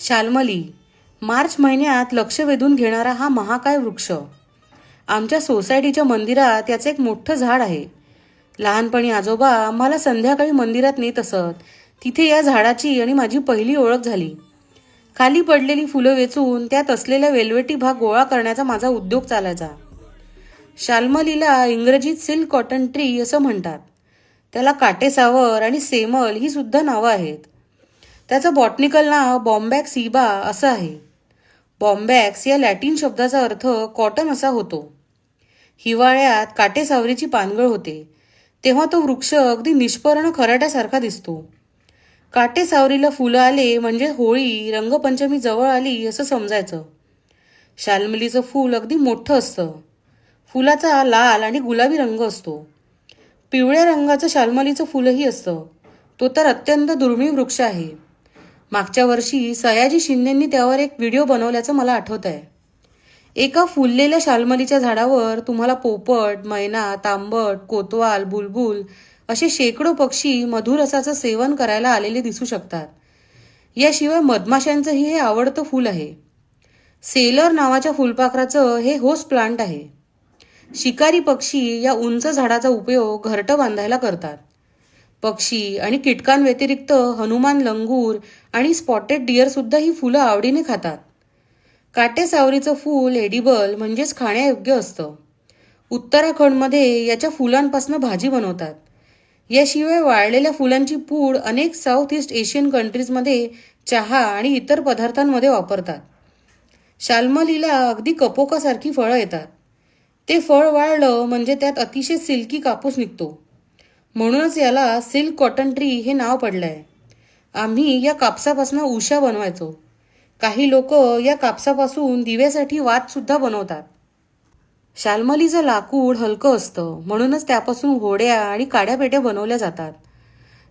शाल्मली मार्च महिन्यात लक्ष वेधून घेणारा हा महाकाय वृक्ष. आमच्या सोसायटीच्या मंदिरात याचं एक मोठं झाड आहे. लहानपणी आजोबा आम्हाला संध्याकाळी मंदिरात नेत असत. तिथे या झाडाची आणि माझी पहिली ओळख झाली. खाली पडलेली फुलं वेचून त्यात असलेला वेलवेटी भाग गोळा करण्याचा माझा उद्योग चालायचा. शाल्मलीला इंग्रजीत सिल्क कॉटन ट्री असं म्हणतात. त्याला काटेसावर आणि सेमल ही सुद्धा नावं आहेत. त्याचं बॉटनिकल नाव बॉम्बॅक सीबा असं आहे. बॉम्बॅक्स या लॅटिन शब्दाचा अर्थ कॉटन असा होतो. हिवाळ्यात काटेसावरीची पानगळ होते. तेव्हा तो वृक्ष अगदी निष्पर्ण खराट्यासारखा दिसतो. काटेसावरीला फुलं आले म्हणजे होळी रंगपंचमी जवळ आली असं समजायचं. शालमलीचं फूल अगदी मोठं असतं. फुलाचा लाल आणि गुलाबी रंग असतो. पिवळ्या रंगाचं शालमलीचं फुलंही असतं. तो तर अत्यंत दुर्मिळ वृक्ष आहे. मागच्या वर्षी सयाजी शिंदेंनी त्यावर एक व्हिडिओ बनवल्याचं मला आठवत आहे एका फुललेल्या शालमलीच्या झाडावर तुम्हाला पोपट मैना तांबट कोतवाल बुलबुल असे शेकडो पक्षी मधुर रसाचं सेवन करायला आलेले दिसू शकतात. याशिवाय मधमाशांचंही हे आवडतं फूल आहे. सेलर नावाच्या फुलपाखराचं हे होस प्लांट आहे. शिकारी पक्षी या उंच झाडाचा उपयोग घरटं बांधायला करतात. पक्षी आणि कीटकांव्यतिरिक्त हनुमान लंगूर आणि स्पॉटेड डिअर सुद्धा ही फुलं आवडीने खातात. काटेसावरीचं फूल एडिबल म्हणजेच खाण्यायोग्य असतं. उत्तराखंडमध्ये याच्या फुलांपासून भाजी बनवतात. याशिवाय वाळलेल्या फुलांची पूड अनेक साऊथ ईस्ट एशियन कंट्रीजमध्ये चहा आणि इतर पदार्थांमध्ये वापरतात. शाल्मलीला अगदी कपोकासारखी फळं येतात. ते फळ वाळलं म्हणजे त्यात अतिशय सिल्की कापूस निघतो. म्हणूनच याला सिल्क कॉटन ट्री हे नाव पडलं आहे आम्ही या कापसापासून उशा बनवायचो. काही लोक या कापसापासून दिव्यासाठी वातसुद्धा बनवतात. शालमलीचं लाकूड हलकं असतं म्हणूनच त्यापासून होड्या आणि काड्यापेट्या बनवल्या जातात.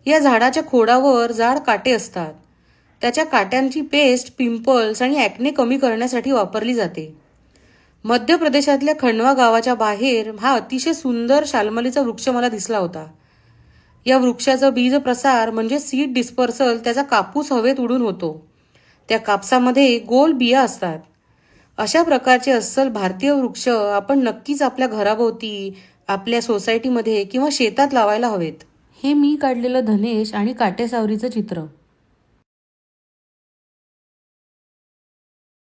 या झाडाच्या खोडावर जाड काटे असतात. त्याच्या काट्यांची पेस्ट पिंपल्स आणि ॲक्ने कमी करण्यासाठी वापरली जाते. मध्य प्रदेशातल्या खंडवा गावाच्या बाहेर हा अतिशय सुंदर शालमलीचा वृक्ष मला दिसला होता. या वृक्षाचा बीज प्रसार म्हणजे सीड डिस्पर्सल त्याचा कापूस हवेत उडून होतो. त्या कापसामध्ये गोल बिया असतात. अशा प्रकारचे अस्सल भारतीय वृक्ष आपण नक्कीच आपल्या घराभोवती आपल्या सोसायटीमध्ये किंवा शेतात लावायला हवेत. हे मी काढलेलं धनेश आणि काटेसावरीचं चित्र.